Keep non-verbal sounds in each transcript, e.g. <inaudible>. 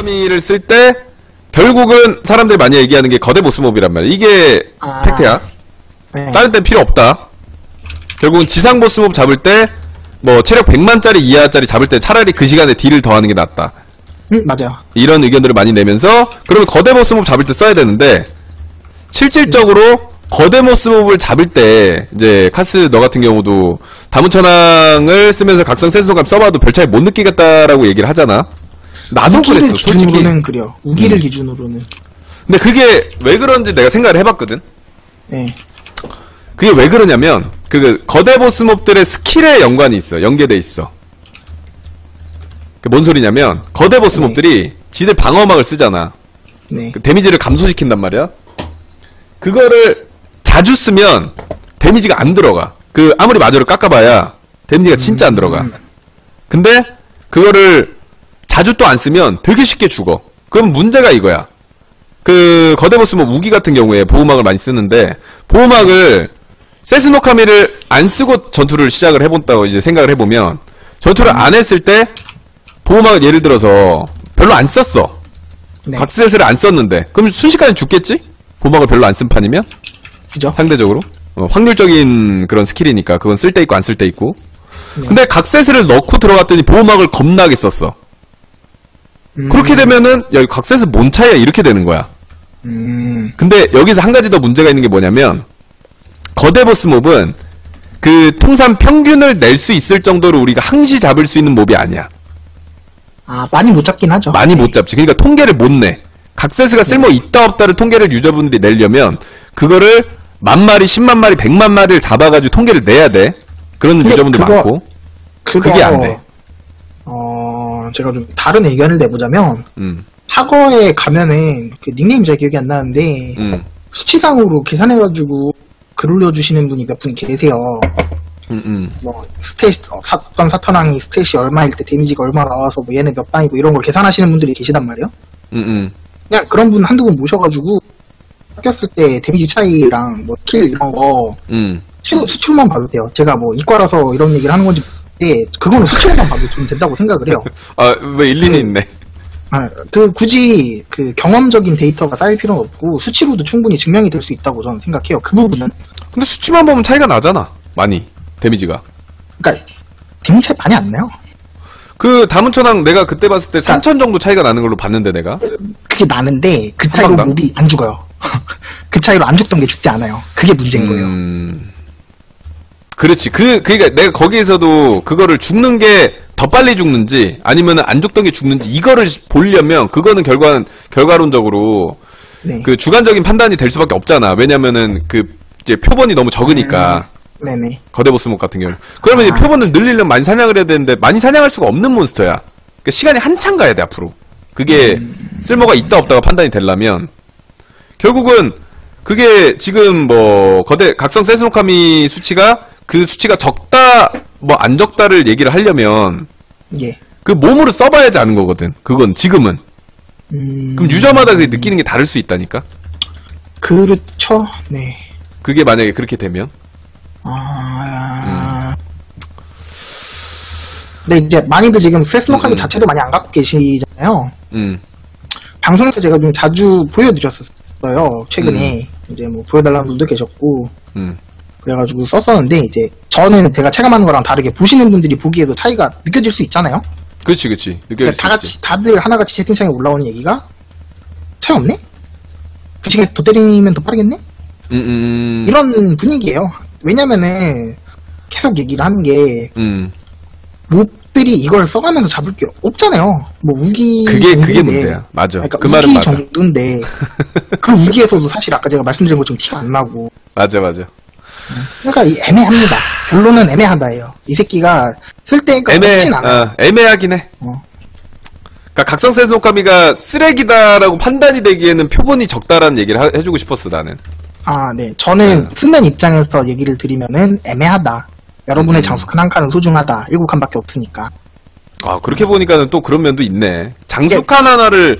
카미를 쓸 때 결국은 사람들이 많이 얘기하는 게 거대 보스몹이란 말이야. 이게 아. 팩트야. 네. 다른 땐 필요 없다. 결국은 지상 보스몹 잡을 때 뭐 체력 100만짜리 이하짜리 잡을 때 차라리 그 시간에 딜을 더하는 게 낫다. 음, 맞아요. 이런 의견들을 많이 내면서 그러면 거대 보스몹 잡을 때 써야 되는데 실질적으로 거대 보스몹을 잡을 때 이제 카스 너 같은 경우도 다문천왕을 쓰면서 각성 센스감 써봐도 별 차이 못 느끼겠다라고 얘기를 하잖아. 나도 우기를 그랬어 솔직히. 기준으로는 그래요. 우기를 음. 기준으로는. 근데 그게 왜 그런지 내가 생각을 해봤거든. 네. 그게 왜 그러냐면 그 거대 보스몹들의 스킬에 연관이 있어 연계돼 있어 그 뭔 소리냐면 거대 보스몹들이 지들 방어막을 쓰잖아 네. 그 데미지를 감소시킨단 말이야 그거를 자주 쓰면 데미지가 안 들어가 그 아무리 마저를 깎아봐야 데미지가 진짜 안 들어가 근데 그거를 자주 또 안 쓰면 되게 쉽게 죽어 그럼 문제가 이거야 그 거대 보스몹 우기 같은 경우에 보호막을 많이 쓰는데 보호막을 세스노카미를 안 쓰고 전투를 시작을 해본다고 이제 생각을 해보면 전투를 안 했을 때 보호막을 예를 들어서 별로 안 썼어 네. 각세스를 안 썼는데 그럼 순식간에 죽겠지? 보호막을 별로 안 쓴 판이면 그죠? 상대적으로 어, 확률적인 그런 스킬이니까 그건 쓸 때 있고 안 쓸 때 있고 네. 근데 각세스를 넣고 들어갔더니 보호막을 겁나게 썼어 음, 그렇게 되면은 야 이거 각세스 뭔 차이야 이렇게 되는 거야 음. 근데 여기서 한 가지 더 문제가 있는 게 뭐냐면 거대 보스 몹은 그 통산 평균을 낼 수 있을 정도로 우리가 항시 잡을 수 있는 몹이 아니야. 아, 많이 못 잡긴 하죠. 많이 못 잡지. 그러니까 통계를 못 내. 각세스가 쓸모 있다 없다를 통계를 유저분들이 내려면 그거를 만 마리, 십만 마리, 백만 마리를 잡아가지고 통계를 내야 돼. 그런 유저분들 그거- 많고. 그거, 그게 안 돼. 어, 제가 좀 다른 의견을 내보자면, 음, 파거에 가면은, 그 닉네임 잘 기억이 안 나는데, 음, 수치상으로 계산해가지고 글 올려주시는 분이 몇 분 계세요. 음, 음. 뭐, 스탯, 어, 사건 사턴왕이 스탯이 얼마일 때 데미지가 얼마 나와서 뭐 얘네 몇 방이고 이런 걸 계산하시는 분들이 계시단 말이에요. 음, 음. 그냥 그런 분 한두 분 모셔가지고, 꼈을 때 데미지 차이랑 뭐 킬 이런 거, 음. 수치로, 수치로만 봐도 돼요. 제가 뭐 이과라서 이런 얘기를 하는 건지 모르겠는데, 그거는 수치로만 봐도 좀 된다고 생각을 해요. <laughs> 아, 왜 일리는 그- 있네. 아, 그 굳이 그 경험적인 데이터가 쌓일 필요는 없고 수치로도 충분히 증명이 될 수 있다고 저는 생각해요. 그 부분은 근데 수치만 보면 차이가 나잖아. 많이. 데미지가. 그러니까 데미지 차이 많이 안 나요. 그 다문천왕 내가 그때 봤을 때 그러니까- 3천 정도 차이가 나는 걸로 봤는데 내가. 그게 나는데 그 차이로? 몹이 안 죽어요. <laughs> 그 차이로 안 죽던 게 죽지 않아요. 그게 문제인 거예요. 음. 그렇지. 그, 그니까 내가 거기에서도 그거를 죽는 게 더 빨리 죽는지 아니면 안 죽던 게 죽는지 이거를 보려면 그거는 결과, 결과론적으로 네. 그 주관적인 판단이 될 수밖에 없잖아. 왜냐면은 그 이제 표본이 너무 적으니까. 네네. 거대 보스목 같은 경우. 그러면 아. 이제 표본을 늘리려면 많이 사냥을 해야 되는데 많이 사냥할 수가 없는 몬스터야. 그러니까 시간이 한참 가야 돼 앞으로. 그게 쓸모가 있다 없다가 판단이 되려면 결국은 그게 지금 뭐 거대 각성 세스노카미 수치가 그 수치가 적다 뭐 안 적다를 얘기를 하려면 예. 그 몸으로 써봐야지 아는 거거든. 그건 지금은. 음, 그럼 유저마다 그 느끼는 게 다를 수 있다니까. 그렇죠. 네. 그게 만약에 그렇게 되면. 아. 근데 이제 많이들 지금 스레스노카미 음. 자체도 많이 안 갖고 계시잖아요. 음. 방송에서 제가 좀 자주 보여드렸었어요. 최근에 이제 뭐 보여달라는 분도 계셨고 음. 그래가지고 썼었는데 이제 저는 제가 체감하는 거랑 다르게 보시는 분들이 보기에도 차이가 느껴질 수 있잖아요. 그렇지, 그렇지. 느껴질 그러니까 수다 있지. 같이 다들 하나같이 채팅창에 올라오는 얘기가 차이 없네? 그 시간에 더 때리면 더 빠르겠네? 음, 음, 음. 이런 분위기예요. 왜냐면은 계속 얘기를 하는 게 음. 몹들이 이걸 써가면서 잡을 게 없잖아요. 뭐 우기 그게 그게 정도인데. 문제야. 맞아. 그러니까 그 말은 우기 맞아. 정도인데 <laughs> 그 우기에서도 사실 아까 제가 말씀드린 것처럼 티가 안 나고 맞아, 맞아. 그러니까 이 애매합니다. 결론은 애매하다예요. 이 새끼가 쓸 때가 애매, 없진 않아요. 어, 애매하긴 해. 어. 그러니까 각성 세스노카미가 쓰레기다라고 판단이 되기에는 표본이 적다라는 얘기를 하- 해주고 싶었어 나는. 아, 네. 저는 네. 쓰는 입장에서 얘기를 드리면은 애매하다. 여러분의 음. 장수칸 한 칸은 소중하다. 일곱 칸밖에 없으니까. 아 그렇게 보니까는 또 그런 면도 있네. 장수칸 하나를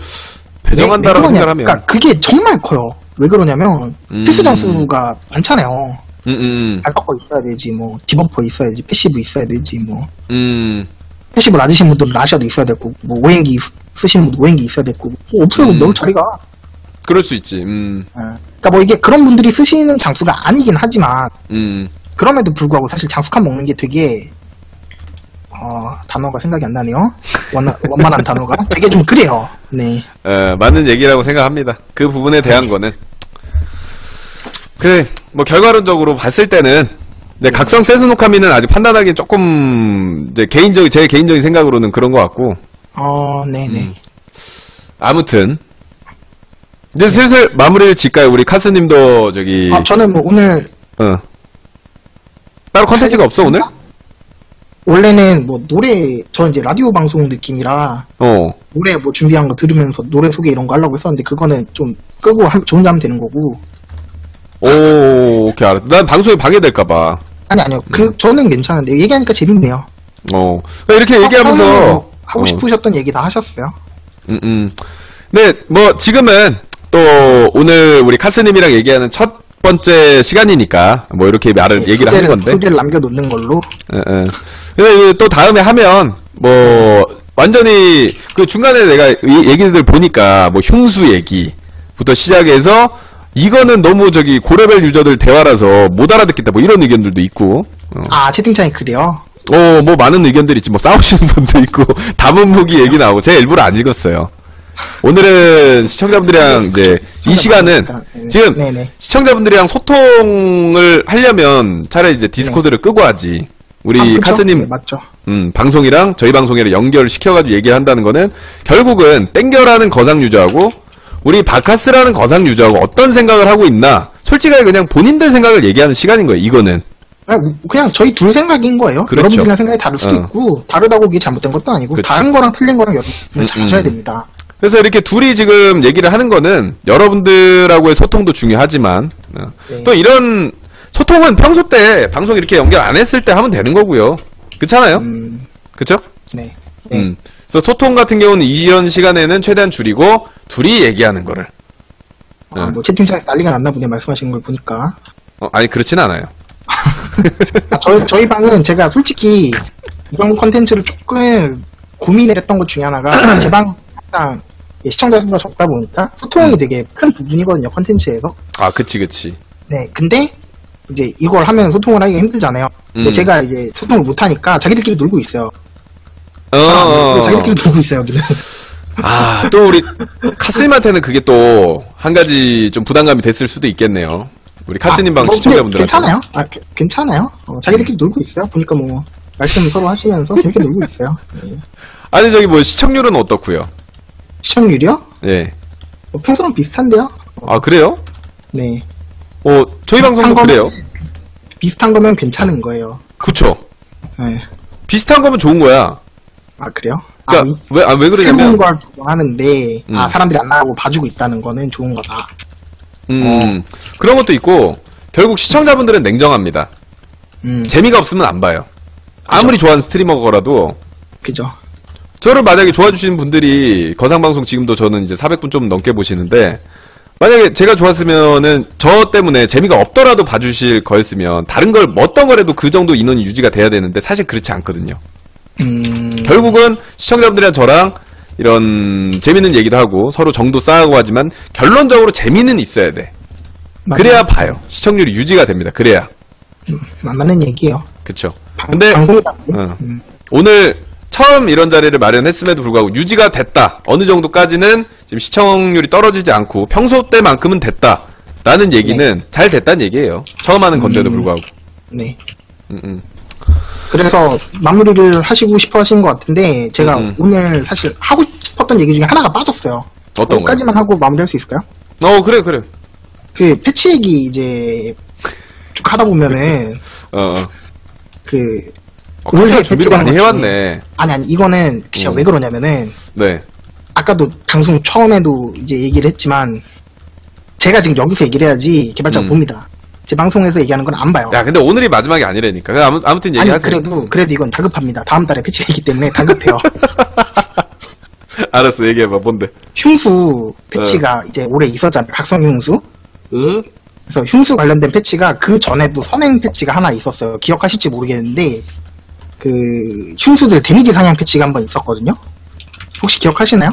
배정한다라고 왜 그러냐- 생각하면. 그러니까 그게 정말 커요. 왜 그러냐면 음. 필수 장수가 많잖아요. 음, 음, 발석거 있어야 되지, 뭐 디버퍼 있어야지, 패시브 있어야 되지, 뭐. 음. 패시브 낮으신 분들은 라시아도 있어야 되고 뭐 오행기 쓰- 쓰시는 분도 오행기 있어야 되고 뭐 없어요 음. 넣을 자리가 그럴 수 있지. 음, 예. 그러니까 뭐 이게 그런 분들이 쓰시는 장수가 아니긴 하지만 음. 그럼에도 불구하고 사실 장수칸 먹는 게 되게 어 단어가 생각이 안 나네요 원, <laughs> 원만한 단어가 되게 좀 그래요 네 에, 맞는 얘기라고 생각합니다. 그 부분에 대한 거는. 그래, 뭐, 결과론적으로 봤을 때는, 네, 각성 세스노카미는 아직 판단하기엔 조금, 이제 개인적인, 제 개인적인 생각으로는 그런 것 같고, 어, 네네. 음. 아무튼, 이제 슬슬 마무리를 짓까요? 우리 카스님도 저기, 아, 저는 뭐 오늘 어. 따로 컨텐츠가 없어, 오늘? 원래는 뭐 노래 저 이제 라디오 방송 느낌이라 어. 노래 뭐 준비한 거 들으면서 노래 소개 이런 거 하려고 했었는데 그거는 좀 끄고 하, 저 혼자 하면 되는 거고 오, 오케이, 알았어. 난 방송에 방해될까봐. 아니 아니요 그 저는 괜찮은데 얘기하니까 재밌네요. 어. 이렇게 얘기하면서, 하고 어. 싶으셨던 얘기 다 하셨어요. 음, 음. 네, 뭐, 지금은 또 오늘 우리 카스님이랑 얘기하는 첫 번째 시간이니까, 뭐, 이렇게 말을, 얘기를 하는 건데. 소개를 남겨놓는 걸로 예, 예. 근데 이제 또 다음에 하면, 뭐, 완전히, 그 중간에 내가 이 얘기들 보니까, 뭐, 흉수 얘기부터 시작해서, 이거는 너무 저기 고레벨 유저들 대화라서 못 알아듣겠다, 뭐 이런 의견들도 있고, 어, 아 채팅창에 그래요. 어, 뭐 많은 의견들이 있지, 뭐 싸우시는 <laughs> 분도 있고, 담은 무기 얘기 나오고, 제가 일부러 안 읽었어요. 오늘은 시청자분들이랑 이제, 이 시간은, 네, 지금, 네네. 시청자분들이랑 소통을 하려면 차라리 이제 디스코드를 끄고 하지. 우리 아? 카스님, 네, 맞죠. 음, 방송이랑 저희 방송이랑 연결시켜가지고 얘기를 한다는 거는 결국은 땡겨라는 거상 유저하고 우리 바카스라는 거상 유저하고 어떤 생각을 하고 있나 솔직하게 그냥 본인들 생각을 얘기하는 시간인 거예요, 이거는. 그냥, 그냥 저희 둘 생각인 거예요. 그렇죠. 여러분들이랑 생각이 다를 수도 어. 있고 다르다고 이게 잘못된 것도 아니고 그치. 다른 거랑 틀린 거랑 여러분은 음, 잘 음. 하셔야 됩니다. 그래서 이렇게 둘이 지금 얘기를 하는 거는 여러분들하고의 소통도 중요하지만 어, 네. 또 이런 소통은 평소 때 방송 이렇게 연결 안 했을 때 하면 되는 거고요. 그렇잖아요? 음, 그쵸? 네. 네. 음. 그래서 소통 같은 경우는 이런 시간에는 최대한 줄이고 둘이 얘기하는 거를. 아, 네. 뭐 채팅창에서 난리가 났나 보네 말씀하시는 걸 보니까. 어, 아니 그렇진 않아요. <laughs> 아, 저희, 저희 방은 제가 솔직히 이런 컨텐츠를 조금 고민을 했던 것 중에 하나가 <coughs> 제 방 항상 시청자 수가 적다 보니까 소통이 음. 되게 큰 부분이거든요 컨텐츠에서. 아, 그치, 그치. 네. 근데 이제 이걸 하면 소통을 하기가 힘들잖아요. 근데 음. 제가 이제 소통을 못 하니까 자기들끼리 놀고 있어요. 어, 어, 어. 자기들끼리 놀고 있어요 여기는. 아, 또 우리 카스님한테는 그게 또 한 가지 좀 부담감이 됐을 수도 있겠네요. 우리 카스님 방 뭐, 시청자분들한테. 괜찮아요. 아, 게- 괜찮아요. 어, 자기들끼리 놀고 있어요. 보니까 뭐 말씀 서로 하시면서 재밌게 놀고 있어요. 네. 아니 저기 뭐 시청률은 어떻고요? 시청률이요? 예. 뭐 평소랑 비슷한데요? 아 그래요? 네. 어 저희 방송도 그래요. 비슷한 거면 괜찮은 거예요. 그쵸? 네. 비슷한 거면 좋은 거야. 아 그래요? 그러니까 아, 왜, 아, 왜 새로운 그러냐면 걸 하는데 음. 아 사람들이 안 나가고 봐주고 있다는 거는 좋은 거다. 음, 그런 것도 있고 결국 시청자분들은 냉정합니다. 음, 재미가 없으면 안 봐요. 아무리 좋아하는 스트리머거라도 그죠. 저를 만약에 좋아주시는 분들이 거상방송 지금도 저는 이제 400분 좀 넘게 보시는데 만약에 제가 좋았으면은 저 때문에 재미가 없더라도 봐주실 거였으면 다른 걸뭐 어떤 거라도 그 정도 인원이 유지가 돼야 되는데 사실 그렇지 않거든요. 음, 결국은 시청자분들이랑 저랑 이런 재밌는 얘기도 하고 서로 정도 쌓아가고 하지만 결론적으로 재미는 있어야 돼. 맞아요. 그래야 봐요. 시청률이 유지가 됩니다. 그래야. 음, 맞는 얘기예요. 그쵸. 방, 근데. 어. 음, 오늘 처음 이런 자리를 마련했음에도 불구하고 유지가 됐다. 어느 정도까지는 지금 시청률이 떨어지지 않고 평소 때만큼은 됐다. 라는 얘기는 잘 됐다는 얘기예요. 처음 하는 건데도 음. 불구하고. 네. 음, 음. 그래서 마무리를 하시고 싶어 하신 것 같은데 제가 음. 오늘 사실 하고 싶었던 얘기 중에 하나가 빠졌어요. 어떤 거요? 거기까지만 하고 마무리할 수 있을까요? 어, 그래, 그래. 그 패치 얘기 이제 쭉 하다 보면은 어, 어. 그어 올해 준비를 많이 것 해왔네. 아니 아니 이거는 제가 음. 왜 그러냐면은 네. 아까도 방송 처음에도 이제 얘기를 했지만 제가 지금 여기서 얘기를 해야지 개발자가 음. 봅니다. 제 방송에서 얘기하는 건 안 봐요. 야, 근데 오늘이 마지막이 아니라니까. 그 아무, 아무튼 아니 얘기하세요. 그래도 그래도 이건 다급합니다. 다음 달에 패치가 있기 때문에 다급해요. <laughs> 알았어, 얘기해봐. 뭔데? 흉수 패치가 네. 이제 올해 있었잖아요. 각성 흉수. 응? 그래서 흉수 관련된 패치가 그 전에도 선행 패치가 하나 있었어요. 기억하실지 모르겠는데 그 흉수들 데미지 상향 패치가 한 번 있었거든요. 혹시 기억하시나요?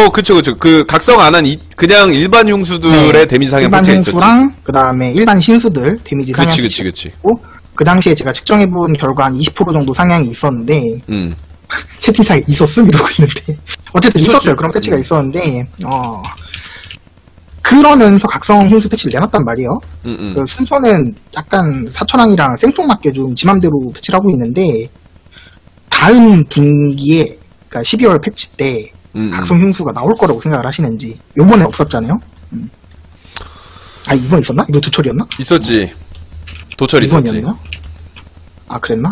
어, 그쵸, 그쵸. 그, 각성 안 한, 이, 그냥 일반 흉수들의 네. 데미지 상향 일반 패치가 있었지. 흉수랑 그 다음에 일반 신수들 데미지 상향 그치, 그치, 그치. 있고 그 당시에 제가 측정해본 결과 한 20% 정도 상향이 있었는데 음. <laughs> 채팅창에 있었음 이러고 있는데 <laughs> 어쨌든 있었지. 있었어요 그런 패치가 있었는데 어 그러면서 각성 흉수 패치를 내놨단 말이에요 음, 음. 그 순서는 약간 사천왕이랑 생뚱맞게 좀 지맘대로 패치를 하고 있는데 다음 분기에 그러니까 12월 패치 때 음, 음. 각성 흉수가 나올 거라고 생각을 하시는지 요번에 없었잖아요 음. 아 이번 있었나? 이거 도철이었나? 있었지. 도철 있었지. 이번이었나? 아 그랬나?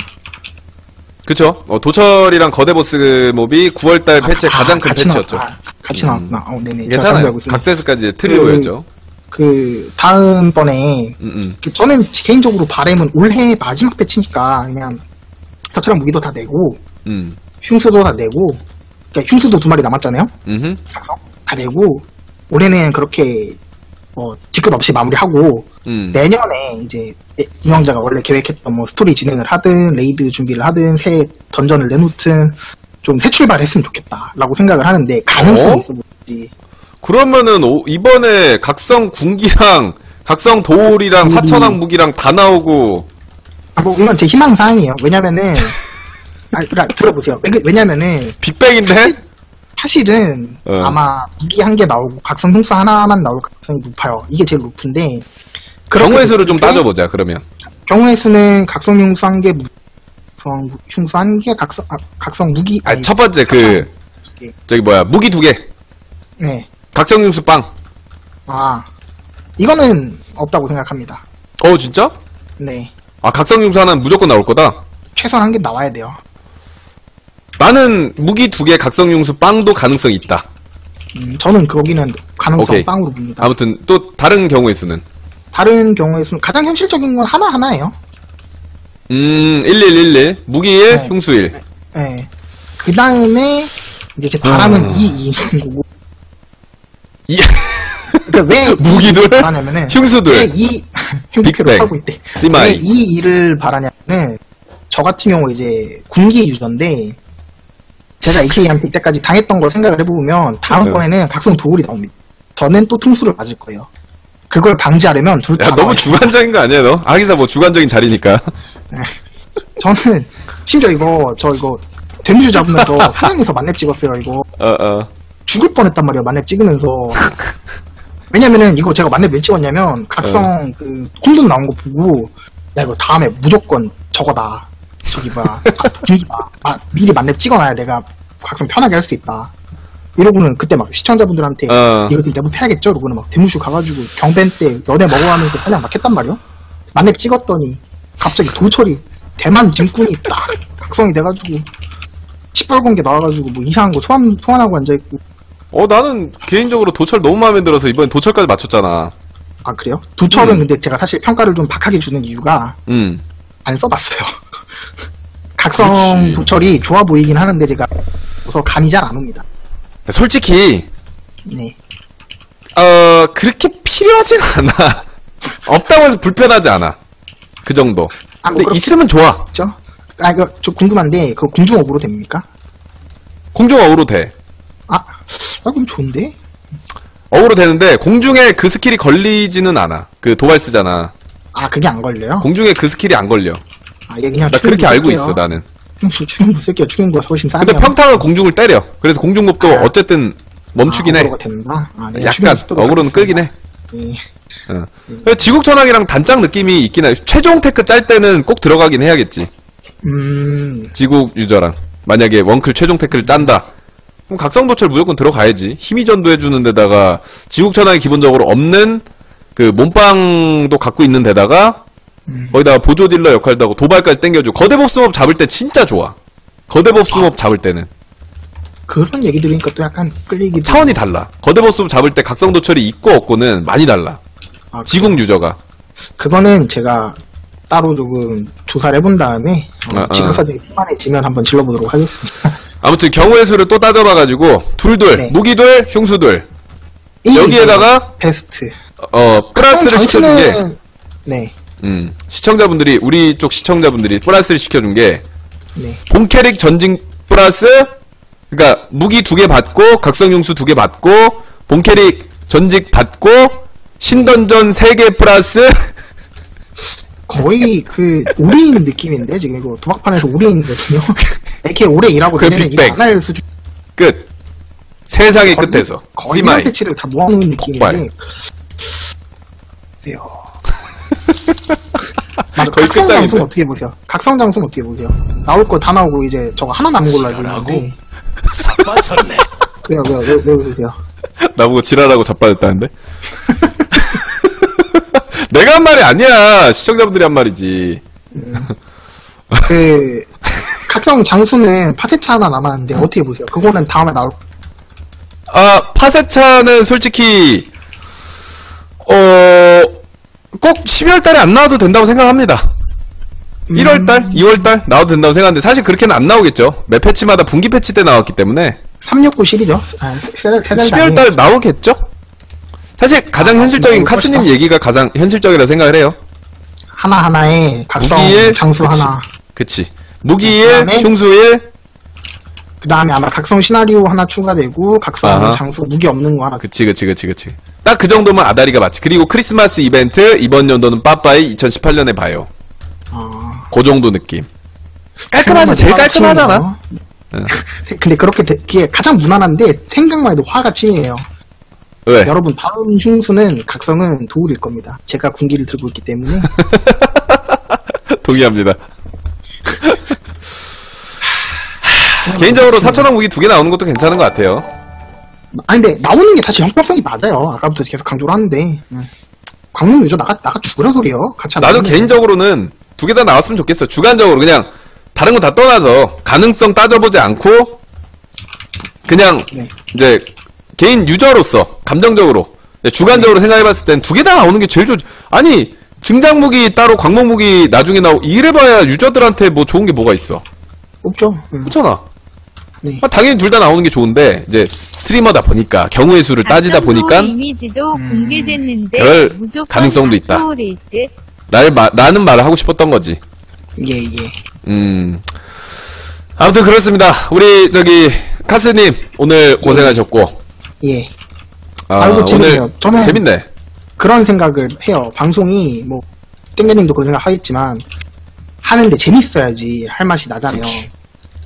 그쵸? 어, 도철이랑 거대 보스 몹이 9월달 패치 의 아, 가장 큰 같이 패치였죠. 나왔, 아, 같이 음. 나왔구나 어, 네네 제가 괜찮아요. 알고 있습니다. 각세스까지 트리오였죠. 그 다음번에 음, 음. 그 저는 개인적으로 바램은 올해 마지막 패치니까 그냥 서처럼 무기도 다 내고 음. 흉수도 다 내고 그러니까 흉수도 두 마리 남았잖아요 음흠. 다 내고 올해는 그렇게 뭐 뒤끝 없이 마무리하고 음. 내년에 이제 운영자가 원래 계획했던 뭐 스토리 진행을 하든 레이드 준비를 하든 새 던전을 내놓든 좀 새 출발했으면 좋겠다라고 생각을 하는데 가능성이 어? 있어 보이지 그러면은, 오- 이번에 각성 군기랑, 각성 도울이랑 음. 사천왕 무기랑 다 나오고, 아, 뭐 이건 제 희망 사항이에요 왜냐면은 <laughs> 아 그러니까 들어보세요 왜- 왜냐면은 빅뱅인데? 사실은 어. 아마 무기 한 개 나오고 각성 흉수 하나만 나올 가능성이 높아요. 이게 제일 높은데 경우의 수를 좀때 따져보자, 그러면. 경우의 수는 각성 흉수 한 개, 각성 무- 흉수 한 개, 각성 아, 각성 무기 아, 아니, 첫 번째, 그, 예. 저기 뭐야, 무기 두 개. 네. 각성융수 빵. 아 이거는 없다고 생각합니다. 어, 진짜? 네. 아, 각성융수 하나는 무조건 나올 거다? 최소한 한 개 나와야 돼요. 나는 무기 두 개 각성융수 빵도 가능성이 있다. 음, 저는 거기는 가능성 오케이. 빵으로 봅니다. 아무튼, 또, 다른 경우의 수는? 다른 경우의 수는 가장 현실적인 건 하나 하나예요. 음, 1111. 무기 1, 네. 흉수 1. 네. 그 다음에 이제 제 바람은 아. 2, 2인 거고. 이, 그러니까 왜 <laughs> 무기들? 이 바라냐면은 흉수들. 왜이 <laughs> 빅뱅. 하고 있대. 씨마이. 왜이 일을 바라냐면은 저 같은 경우 이제 군기 유저인데 제가 AK한테 이때까지 당했던 걸 생각을 해보면 다음번에는 네. 각성 도울이 나옵니다. 저는 또 통수를 맞을 거예요. 그걸 방지하려면 둘 다 야, 너무 주관적인 거 아니야, 너? 하기사 뭐 주관적인 자리니까. 저는 심지어 이거 저 이거 데미지 잡으면서 <laughs> 사냥에서 만렙 찍었어요 이거 어, 어. 죽을 뻔했단 말이에요 만렙 찍으면서 왜냐면은 이거 제가 만렙 왜 찍었냐면 각성 어. 그 홈돈 나온 거 보고 야 이거 다음에 무조건 저거다 저기 뭐야 아, 분위기 봐 아, 미리 만렙 찍어놔야 내가 각성 편하게 할 수 있다 이러고는 그때 막 시청자분들한테 어. 이거 지금 내부 패야겠죠? 이러고는 막 대무슈 가가지고 경벤 때 연애 먹어가면서 그냥 막 했단 말이요 만렙 찍었더니 갑자기 도철이 대만 짐꾼이 딱 각성이 돼가지고 시뻘건 게 나와가지고 뭐 이상한 거 소환, 소환하고 앉아있고 어, 나는 개인적으로 도철 너무 마음에 들어서 이번에 도철까지 맞췄잖아. 아 그래요? 도철은 음. 근데 제가 사실 평가를 좀 박하게 주는 이유가 음. 안 써봤어요 각성 그렇지. 도철이 좋아 보이긴 하는데 제가 그래서 감이 잘 안 옵니다 솔직히, 네 어, 그렇게 필요하진 않아. <laughs> 없다고 해서 불편하지 않아. 그 정도. 아, 뭐 근데 있으면 좋아. 그죠? 아 이거 좀 궁금한데 그거 공중업으로 됩니까? 공중 어우로 돼. 아, 아 그럼 좋은데? 어우로 되는데, 공중에 그 스킬이 걸리지는 않아. 그 도발 쓰잖아. 아 그게 안 걸려요? 공중에 그 스킬이 안 걸려. 아 그냥 나 그렇게 알고. 있어, 나는. 추경부 쓸게요. 추경부가 훨씬 싸네요. 근데 평타가 공중을 때려. 그래서 공중급도 아. 어쨌든 멈추긴 아, 해. 아, 네, 약간 어그로는 끌긴 해. 예. 어. 그래서 지국천왕이랑 단짝 느낌이 있긴 해. 최종 테크 짤 때는 꼭 들어가긴 해야겠지. 음, 지국 유저랑. 만약에 원클 최종 테크를 짠다. 그럼 각성도철 무조건 들어가야지. 힘이 전도해주는 데다가 지국천왕이 기본적으로 없는 그 몸빵도 갖고 있는 데다가 음. 거기다가 보조 딜러 역할도 하고 도발까지 땡겨주고 거대 법스몹 잡을 때 진짜 좋아. 거대 법스몹 잡을 때는 그런 얘기 들으니까 또 약간 끌리기 차원이 달라. 거대 법스몹 잡을 때 각성도철이 있고 없고는 많이 달라. 아, 지국 유저가. 그거는 제가 따로 조금 조사를 해본 다음에 어, 아, 아. 지각사정이 충만해지면 한번 질러보도록 하겠습니다. <laughs> 아무튼 경우의 수를 또 따져봐가지고 둘둘 네. 무기둘 흉수둘 이 여기에다가 베스트. 어 플러스를 시켜준 게 네. 음, 시청자분들이, 우리 쪽 시청자분들이 플러스를 시켜준 게, 네. 본캐릭 전직 플러스, 그니까, 무기 두 개 받고, 각성용수 두 개 받고, 본캐릭 전직 받고, 신던전 세 개 플러스, <laughs> 거의 그 올인 느낌인데 지금 이거 도박판에서 올인이거든요. 이렇게 오래 일하고 그 얘네는 빅뱅. 이거 안할 수준. 끝. 세상의 거의- 끝에서. 거의. 패치를 다 모아놓은. 느낌인데. 맞아, 거의 각성 끝장인데. 어떻게 보세요? 각성 장수는 어떻게 보세요? 나올 거 다 나오고 이제 저거 하나 남은 걸로 알고 있는데. 맞췄네. 왜요, 왜요, 왜, 왜 웃으세요? 나보고 지랄하고 자빠졌다는데? <laughs> 내가 한 말이 아니야. 시청자분들이 한 말이지. 그, 각성 장수는 파세차 하나 남았는데 어떻게 보세요? 그거는 다음에 나올 아, 파세차는 솔직히, 어, 꼭 12월 달에 안 나와도 된다고 생각합니다. 1월 달, 2월 달 나와도 된다고 생각하는데 사실 그렇게는 안 나오겠죠. 매 패치마다 분기 패치 때 나왔기 때문에 369 실이죠? 아, 세, 세, 세 달. 12월 달 나오겠죠? 사실 가장 아, 현실적인 카스님 것이다. 얘기가 가장 현실적이라고 생각을 해요. 하나하나에 각성 무기일, 장수 그치. 하나. 그치. 무기일, 그다음에 흉수일, 그 다음에 아마 각성 시나리오 하나 추가되고, 각성 아하. 장수 무기 없는 거 하나. 그치, 그치, 그치, 그치. 딱 그 정도면 아다리가 맞지. 그리고 크리스마스 이벤트, 이번 연도는 빠빠이 2018년에 봐요. 어, 그 정도 느낌. 깔끔하지, 제일 깔끔하잖아. 응. 근데 그렇게, 되- 그게 가장 무난한데, 생각만 해도 화가 치미해요. 왜? 여러분, 다음 흉수는 각성은 도울일 겁니다. 제가 군기를 들고 있기 때문에. <laughs> 동의합니다. 개인적으로 4천원 무기 두 개 나오는 것도 괜찮은 것 같아요. 아니, 근데 나오는 게 사실 형평성이 맞아요. 아까부터 계속 강조를 하는데. 광문 유저 나가, 나가 죽으라 소리요. 같이 안 나도. 개인적으로는 두 개 다 나왔으면 좋겠어. 주관적으로 그냥 다른 거 다 떠나서 가능성 따져보지 않고 그냥 네. 이제 개인 유저로서 감정적으로 주관적으로 생각해봤을 땐 두 개 다 나오는 게 제일 좋지. 아니 증장 무기 따로 광목 무기 나중에 나오 이래봐야 유저들한테 뭐 좋은 게 뭐가 있어? 없죠. 응. 그렇잖아. 네. 아, 당연히 둘 다 나오는 게 좋은데 이제 스트리머다 보니까 경우의 수를 따지다 보니까 이미지도 공개됐는데 그럴 무조건 가능성도 있다. 날 마- 라는 말을 하고 싶었던 거지. 예, 예. 음. 아무튼 그렇습니다. 우리 저기 카스님 오늘 고생하셨고 예. 아, 아이고, 오늘 재밌네요. 저는- 재밌네. 그런 생각을 해요. 방송이 뭐 땡겨님도 그런 생각 하겠지만 하는데 재밌어야지 할 맛이 나잖아요. 어,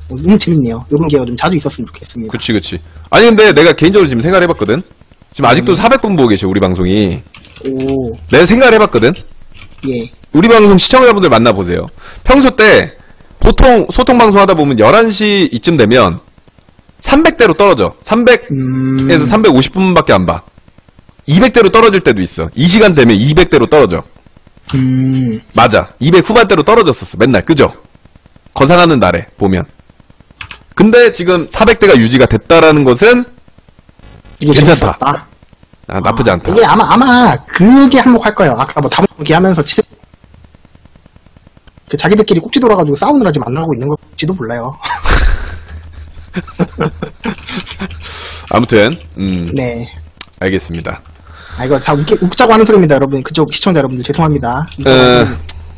너무 재밌네요. 이런 기회가 좀 자주 있었으면 좋겠습니다. 그치 그치. 아니 근데 내가 개인적으로 지금 생각을 해봤거든. 지금 아직도 400분 보고 계셔 우리 방송이. 오, 내가 생각을 해봤거든. 예. 우리 방송 시청자분들 만나보세요. 평소 때 보통 소통 방송 하다 보면 11시 이쯤 되면 300대로 떨어져. 300에서 음, 350분밖에 안 봐. 200대로 떨어질 때도 있어. 이 시간 되면 200대로 떨어져. 음, 맞아. 200 후반대로 떨어졌었어. 맨날. 그죠? 거상하는 날에 보면. 근데 지금 400대가 유지가 됐다라는 것은 괜찮다. 아, 나쁘지 않다. 이게 아마 아마 그게 한몫할 거예요. 아까 뭐 다목기 하면서 치... 그 자기들끼리 꼭지 돌아가지고 싸우느라 지금 안 나가고 있는 걸지도 몰라요. <laughs> 아무튼 음, 네. 알겠습니다. 아 이거 다 웃기, 웃자고 하는 소리입니다, 여러분. 그쪽 시청자 여러분들 죄송합니다. 어.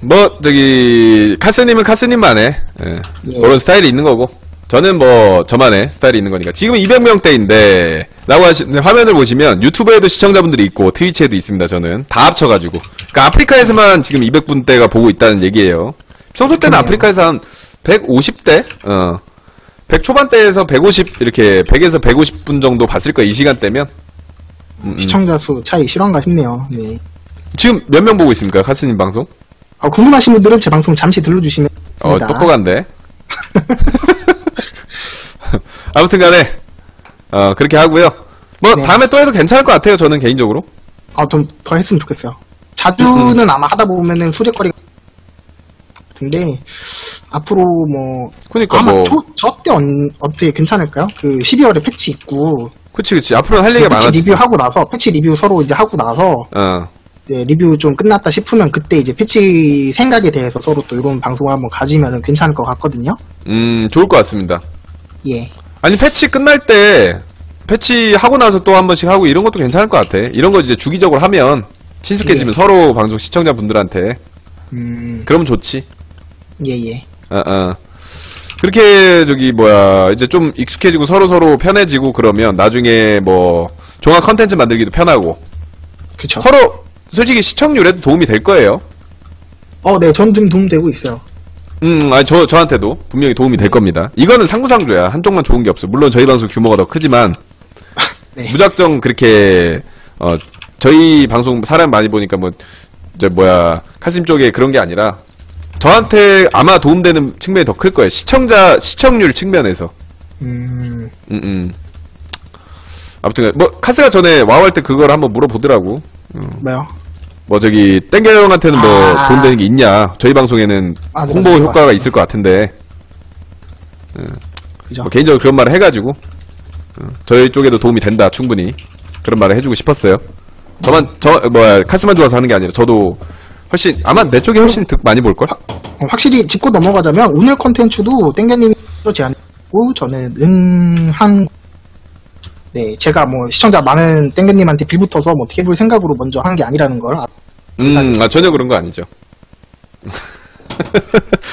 뭐 저기 카스님은 카스님만의 예, 예. 그런 스타일이 있는 거고 저는 뭐 저만의 스타일이 있는 거니까 지금 200명대인데 라고 하시 화면을 보시면 유튜브에도 시청자분들이 있고 트위치에도 있습니다 저는 다 합쳐가지고 그러니까 아프리카에서만 지금 200분대가 보고 있다는 얘기예요 평소 때는. 아프리카에서 한 150대 어 100 초반대에서 150 이렇게 100에서 150분 정도 봤을 거야 이 시간대면 음, 음. 시청자 수 차이 실화인가 싶네요. 네. 지금 몇 명 보고 있습니까 카스님 방송? 아, 궁금하신 분들은 제 방송 잠시 들러주시면 어, 됩니다. 똑똑한데. <laughs> 아무튼 간에, 어, 그렇게 하고요. 뭐, 네. 다음에 또 해도 괜찮을 것 같아요, 저는 개인적으로. 아, 좀 더 했으면 좋겠어요. 자주는 음. 아마 하다 보면은 소재거리가 같은데 앞으로 뭐 그니까 아마 뭐, 저때 어떻게 괜찮을까요? 그 12월에 패치 있고 그치, 그치. 앞으로는 할 얘기가 패치 많아지. 리뷰하고 나서 패치 리뷰 서로 이제 하고 나서 어, 이제 리뷰 좀 끝났다 싶으면 그때 이제 패치 생각에 대해서 서로 또 이런 방송을 한번 가지면은 괜찮을 것 같거든요. 음, 좋을 것 같습니다. 예. 아니, 패치 끝날 때, 패치 하고 나서 또 한 번씩 하고 이런 것도 괜찮을 것 같아. 이런 거 이제 주기적으로 하면, 친숙해지면 예. 서로 방송 시청자 분들한테 음, 그러면 좋지. 예, 예. 어, 어. 그렇게 저기 뭐야 이제 좀 익숙해지고 서로 서로 편해지고 그러면 나중에 뭐 종합 컨텐츠 만들기도 편하고 그쵸. 서로 솔직히 시청률에도 도움이 될 거예요. 어, 네, 전 좀 도움되고 있어요. 음, 아니 저 저한테도 분명히 도움이 될 겁니다. 이거는 상부상조야. 한쪽만 좋은 게 없어. 물론 저희 방송 규모가 더 크지만 <laughs> 네. 무작정 그렇게 어 저희 방송 사람 많이 보니까 뭐 이제 뭐야 카심 쪽에 그런 게 아니라 저한테 아마 도움되는 측면이 더 클 거예요. 시청자 시청률 측면에서. 음, 음, 음. 아무튼 뭐 카스가 전에 와우 할 때 그걸 한번 물어보더라고. 뭐요? 뭐 저기 땡겨 형한테는 뭐 아. 도움되는 게 있냐? 저희 방송에는 아, 네, 홍보 맞아요. 효과가 있을 것 같은데 그죠. 뭐 개인적으로 그런 말을 해가지고 어, 저희 쪽에도 도움이 된다 충분히 그런 말을 해주고 싶었어요. 저만 저 뭐야 카스만 좋아서 하는 게 아니라 저도 훨씬 아마 내 쪽이 훨씬 득 많이 볼 걸. 어, 확실히 짚고 넘어가자면 오늘 컨텐츠도 땡겨님이 제안했고 저는 은한 네 제가 뭐 시청자 많은 땡겨님한테 빌붙어서 뭐 어떻게 해볼 생각으로 먼저 한 게 아니라는 걸 알- 음, 아, 전혀 그런 거 아니죠.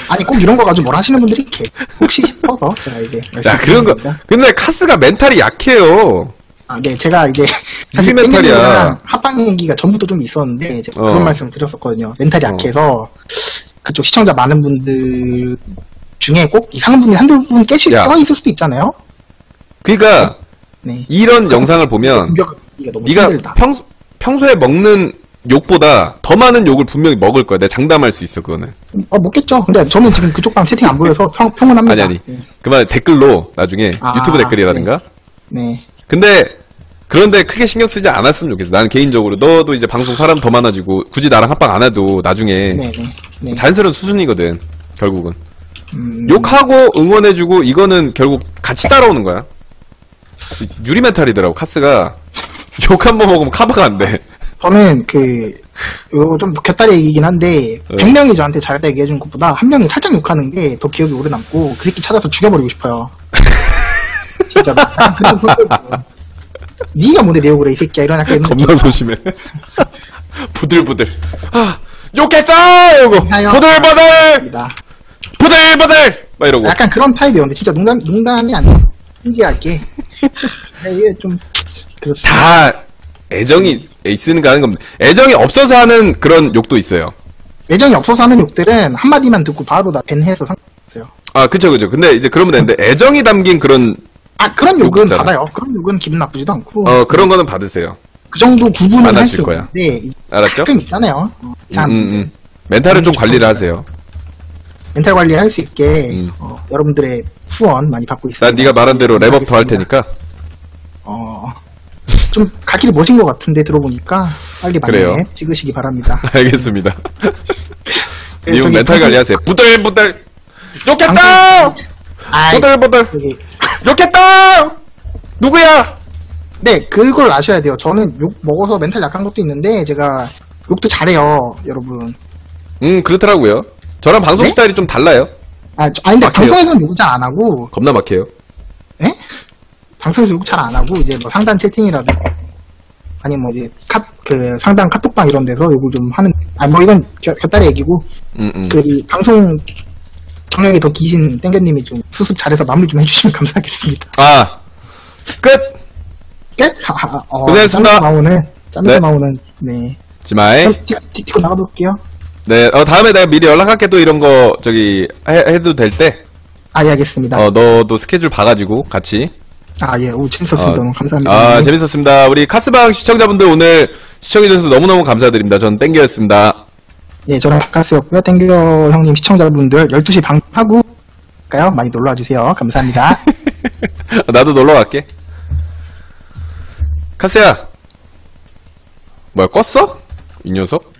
아니 꼭 이런 거 가지고 뭘 하시는 분들이 이렇게 혹시 싶어서 제가 이제 야 그런 거. 말씀드립니다. 근데 카스가 멘탈이 약해요. 아, 네 제가 이제 무슨 멘탈이야? 합방 얘기가 전부터 좀 있었는데 제가 어. 그런 말씀을 드렸었거든요 멘탈이 어. 약해서 그쪽 시청자 많은 분들 중에 꼭 이상한 분이 한두 분 깨시 야. 껴 있을 수도 있잖아요 그러니까 네 이런 영상을 보면 네가. 평소 평소에 먹는 욕보다 더 많은 욕을 분명히 먹을 거야. 내가 장담할 수 있어 그거는. 어, 먹겠죠. 근데 저는 지금 그쪽 방 채팅 안 보여서 평, 평은 합니다. 아니 아니. 네. 그만 댓글로 나중에 아, 유튜브 댓글이라든가. 네. 근데 그런데 크게 신경 쓰지 않았으면 좋겠어. 나는 개인적으로 너도 이제 방송 사람 더 많아지고 굳이 나랑 합방 안 해도 나중에 네. 네. 네. 자연스러운 수준이거든. 결국은 음, 욕하고 응원해주고 이거는 결국 같이 따라오는 거야. 유리 멘탈이더라고 카스가 욕 한 번 먹으면 카바가 안 돼. 저는 그, 이거 좀 곁다리 얘기긴 한데, 네. 100명이 저한테 잘했다 얘기해준 것보다 한 명이 살짝 욕하는 게 더 기억에 오래 남고, 그 새끼 찾아서 죽여버리고 싶어요. <laughs> 진짜. 니가 뭔데 내 욕을 해, 이 새끼야. 이런 약간 겁나. 소심해. <laughs> 부들부들. 아, 욕했어! 이러고, 하여. 부들부들! 부들부들! 막 이러고. 약간 그런 타입이었는데, 진짜 농담, 농담이 아니고, 진지하게. 네, 이게 좀, 그렇습니다. 다 애정이 있으니까 하는 겁니다. 애정이 없어서 하는 그런 욕도 있어요. 애정이 없어서 하는 욕들은 한마디만 듣고 바로 다 밴해서 상관없어요. 아, 그쵸, 그쵸. 근데 이제 그러면 되는데, 애정이 담긴 그런, 아, 그런 욕 욕은 있잖아. 받아요. 그런 욕은 기분 나쁘지도 않고. 어, 그런 거는 받으세요. 그 정도 구분은 할 많아질 수 거야. 있는데, 알았죠? 가끔 있잖아요. 어, 음, 음, 음. 멘탈을 좀 관리를 하세요. 멘탈 관리 할 수 있게, 음. 어, 여러분들의 후원 많이 받고 있습니다. 난 네가 말한 대로 랩업 더 할 테니까. 어, 좀 가기를 멋진 것 같은데 들어보니까 빨리. 랩 찍으시기 바랍니다. <laughs> 알겠습니다. <laughs> 저기 멘탈 관리하세요. 부들부들! 욕했다! 아이, 부들부들! <laughs> 욕했다! 누구야? 네, 그걸 아셔야 돼요. 저는 욕 먹어서 멘탈 약한 것도 있는데, 제가 욕도 잘해요, 여러분. 음, 그렇더라고요. 저랑 방송 네? 스타일이 좀 달라요. 아, 저- 아니, 근데 막혀요. 방송에서는 욕잘안 하고, 겁나 막혀요. 예? 방송에서 욕 잘 안 하고, 이제 뭐 상단 채팅이라도, 아니 뭐 이제 카, 그 상단 카톡방 이런 데서 욕을 좀 하는, 아니 뭐 이건 겨- 곁다리 얘기고, 음, 음. 그이 방송 경력이 더 기신 땡겨님이 좀 수습 잘해서 마무리 좀 해주시면 <laughs> 감사하겠습니다. 아, 끝! 끝? 하, 하, 어, 고생했습니다. 나오는, 짬에서 네. 나오는, 네. 지마이. 그럼 티- 티- 티고 나가볼게요. 네, 어, 다음에 내가 미리 연락할게. 또 이런 거, 저기, 해, 해도 될 때. 아, 예, 알겠습니다. 어, 너도 스케줄 봐가지고, 같이. 아, 예, 오, 재밌었습니다. 어, 너무 감사합니다. 아, 네. 재밌었습니다. 우리 카스방 시청자분들 오늘 시청해주셔서 너무너무 감사드립니다. 전 땡겨였습니다. 예, 저는 바카스였고요. 땡겨 형님 시청자분들 12시 방하고 가요. 많이 놀러 와주세요. 감사합니다. <laughs> 나도 놀러 갈게. 카스야. 뭐야, 껐어? 이 녀석?